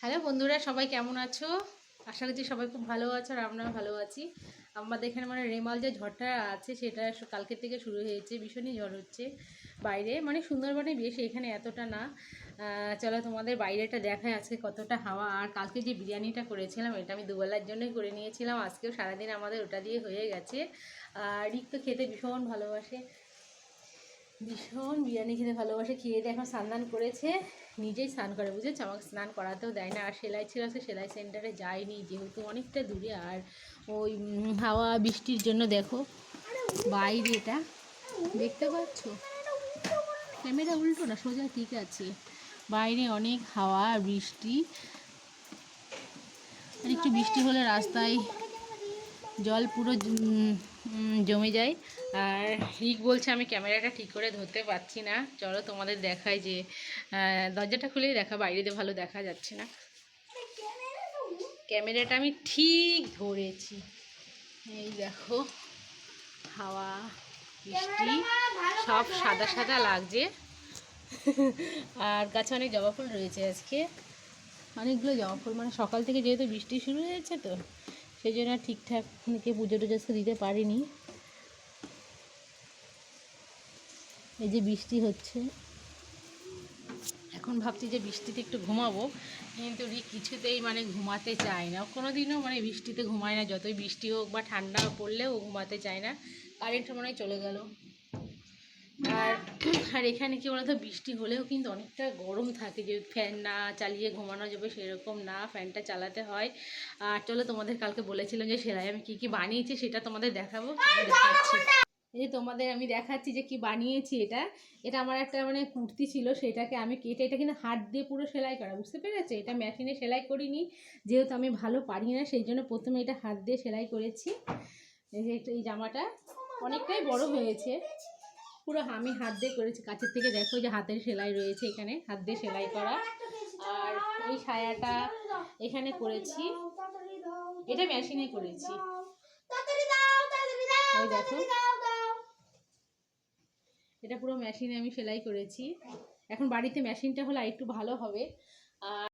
Hello বন্ধুরা, সবাই কেমন আছো? আশা করছি সবাই খুব ভালো আছো আর আমরাও ভালো আছি। আমাদের এখানে মানে রেমাল যে ঝড়টা আছে, সেটা কালকের থেকে শুরু হয়েছে, ভীষণই ঝড় হচ্ছে বাইরে। মানে সুন্দরবনে বেশি এখানে এতটা না। চলো তোমাদের বাইরেটা দেখায় আজকে কতটা হাওয়া। আর কালকে যে বিরিয়ানিটা করেছিলাম, এটা আমি দুবেলার জন্যই করে নিয়েছিলাম। আজকেও সারাদিন আমাদের ওটা দিয়ে হয়ে গেছে। আর রিক তো খেতে ভীষণ ভালোবাসে। ভীষণ বিরিয়ানি খেতে ভালোবাসে, খেয়ে দিয়ে এখন স্নান করেছে, নিজেই স্নান করে, বুঝেছ? আমাকে স্নান করাতেও দেয় না, আর সেলাই ছিল, সে সেলাই সেন্টারে যায়নি, যেহেতু অনেকটা দূরে, আর ওই হাওয়া বৃষ্টির জন্য দেখো, বাইরে এটা, দেখতে পাচ্ছ? ক্যামেরা উল্টো না, সোজা ঠিক আছে, বাইরে অনেক হাওয়া, বৃষ্টি, আর একটু বৃষ্টি হলে রাস্তায় জল পুরো জমে যায়। আর রিক বলছে, আমি ক্যামেরাটা ঠিক করে ধরতে পারছি না। চলো তোমাদের দেখায় যে দরজাটা খুলেই দেখা বাইরে দিয়ে ভালো দেখা যাচ্ছে না। ক্যামেরাটা আমি ঠিক ধরেছি। এই দেখো, হাওয়া, বৃষ্টি, সব সাদা সাদা লাগছে। আর গাছে অনেক জবা ফুল রয়েছে আজকে। অনেকগুলো জবা ফুল মানে সকাল থেকে যেহেতু বৃষ্টি শুরু হয়েছে তো সেই জন্য ঠিকঠাক অনেকে পুজো টুজো আজকে দিতে পারিনি। এই যে বৃষ্টি হচ্ছে। এখন ভাবছি যে বৃষ্টিতে একটু ঘুমাবো। কিন্তু রি কিছুতেই মানে ঘুমাতে চায় না। কোনো দিনও মানে বৃষ্টিতে ঘুমায় না। যতই বৃষ্টি হোক বা ঠান্ডা পড়লেও ঘুমাতে চায় না। কারেন্ট মনে চলে গেল। আর আর এখানে কি বলতো বৃষ্টি হলেও কিন্তু অনেকটা গরম থাকে। যে ফ্যান না চালিয়ে ঘুমানো যাবে সেরকম না ফ্যানটা চালাতে হয়। আর চলো তোমাদের কালকে বলেছিলাম যে সেলাই আমি কী কী বানিয়েছি সেটা তোমাদের দেখাবো। দেখাচ্ছি। এই যে তোমাদের আমি দেখাচ্ছি যে কি বানিয়েছি এটা। এটা আমার একটা মানে কুর্তি ছিল সেটাকে আমি কেটে এটা কিন্তু হাত দিয়ে পুরো সেলাই করা বুঝতে পেরেছ? এটা মেশিনে সেলাই করিনি যেহেতু আমি ভালো পারি না সেই জন্য প্রথমে এটা হাত দিয়ে সেলাই করেছি। এই যে এই জামাটা অনেকটাই বড় হয়েছে। পুরো আমি হাত দিয়ে করেছি। কাছের থেকে দেখো যে হাতের সেলাই রয়েছে এখানে, হাত দিয়ে সেলাই করা। আর এই সায়াটা এখানে করেছি। এটা মেশিনে করেছি। ওই দেখো। এটা পুরো মেশিনে আমি সেলাই করেছি। এখন বাড়িতে মেশিনটা হলে একটু ভালো হবে। আর